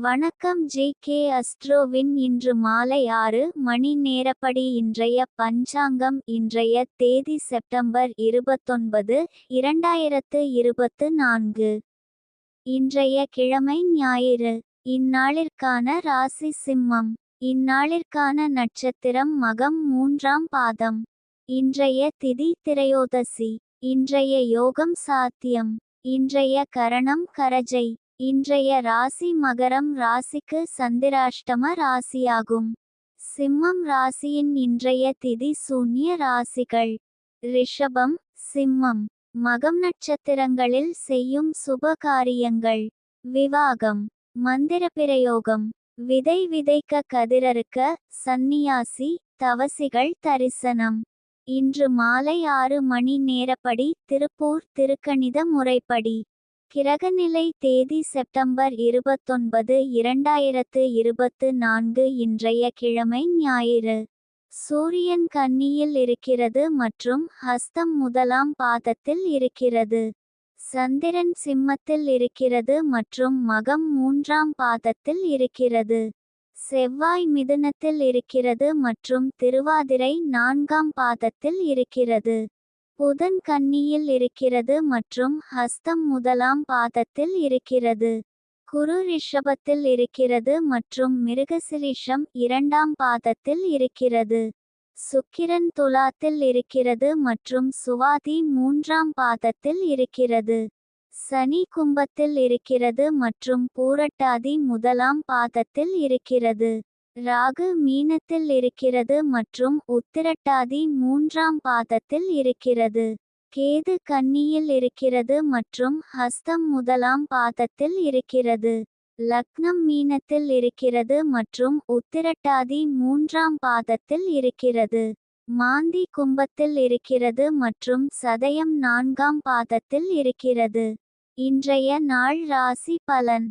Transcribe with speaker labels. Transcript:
Speaker 1: வணக்கம் J K அஸ்ட்ரோவின் இன்று மாலை ஆறு மணி நேரப்படி இன்றைய பஞ்சாங்கம் இன்றைய தேதி செப்டம்பர் இருபத்தொன்பது இரண்டாயிரத்து இருபத்து நான்கு. இன்றைய கிழமை ஞாயிறு. இந்நாளிற்கான ராசி சிம்மம். இந்நாளிற்கான நட்சத்திரம் மகம் மூன்றாம் பாதம். இன்றைய திதி திரையோதசி. இன்றைய யோகம் சாத்தியம். இன்றைய கரணம் கரஜை. இன்றைய ராசி மகரம் ராசிக்கு சந்திராஷ்டம ராசியாகும். சிம்மம் ராசியின் இன்றைய திதி சூன்ய ராசிகள். ரிஷபம் சிம்மம். மகம் நட்சத்திரங்களில் செய்யும் சுப காரியங்கள். விவாகம் மந்திர பிரயோகம். விதை விதைக்க கதிரறுக்க சந்நியாசி தவசிகள் தரிசனம். இன்று மாலை ஆறு மணி நேரப்படி திருப்பூர் திருக்கணித முறைப்படி. கிரகநிலை தேதி செப்டம்பர் இருபத்தொன்பது இரண்டாயிரத்து இருபத்து நான்கு இன்றைய கிழமை ஞாயிறு. சூரியன் கன்னியில் இருக்கிறது மற்றும் ஹஸ்தம் முதலாம் பாதத்தில் இருக்கிறது. சந்திரன் சிம்மத்தில் இருக்கிறது மற்றும் மகம் மூன்றாம் பாதத்தில் இருக்கிறது. செவ்வாய் மிதுனத்தில் இருக்கிறது மற்றும் திருவாதிரை நான்காம் பாதத்தில் இருக்கிறது. புதன் கன்னியில் இருக்கிறது மற்றும் ஹஸ்தம் முதலாம் பாதத்தில் இருக்கிறது. குரு ரிஷபத்தில் இருக்கிறது மற்றும் மிருகசிரிஷம் இரண்டாம் பாதத்தில் இருக்கிறது. சுக்கிரன் துலாத்தில் இருக்கிறது மற்றும் சுவாதி மூன்றாம் பாதத்தில் இருக்கிறது. சனி கும்பத்தில் இருக்கிறது மற்றும் பூரட்டாதி முதலாம் பாதத்தில் இருக்கிறது. ராகு மீனத்தில் இருக்கிறது மற்றும் உத்திரட்டாதி மூன்றாம் பாதத்தில் இருக்கிறது. கேது கன்னியில் இருக்கிறது மற்றும் ஹஸ்தம் முதலாம் பாதத்தில் இருக்கிறது. லக்னம் மீனத்தில் இருக்கிறது மற்றும் உத்திரட்டாதி மூன்றாம் பாதத்தில் இருக்கிறது. மாந்தி கும்பத்தில் இருக்கிறது மற்றும் சதயம் நான்காம் பாதத்தில் இருக்கிறது. இன்றைய நாள் ராசி பலன்.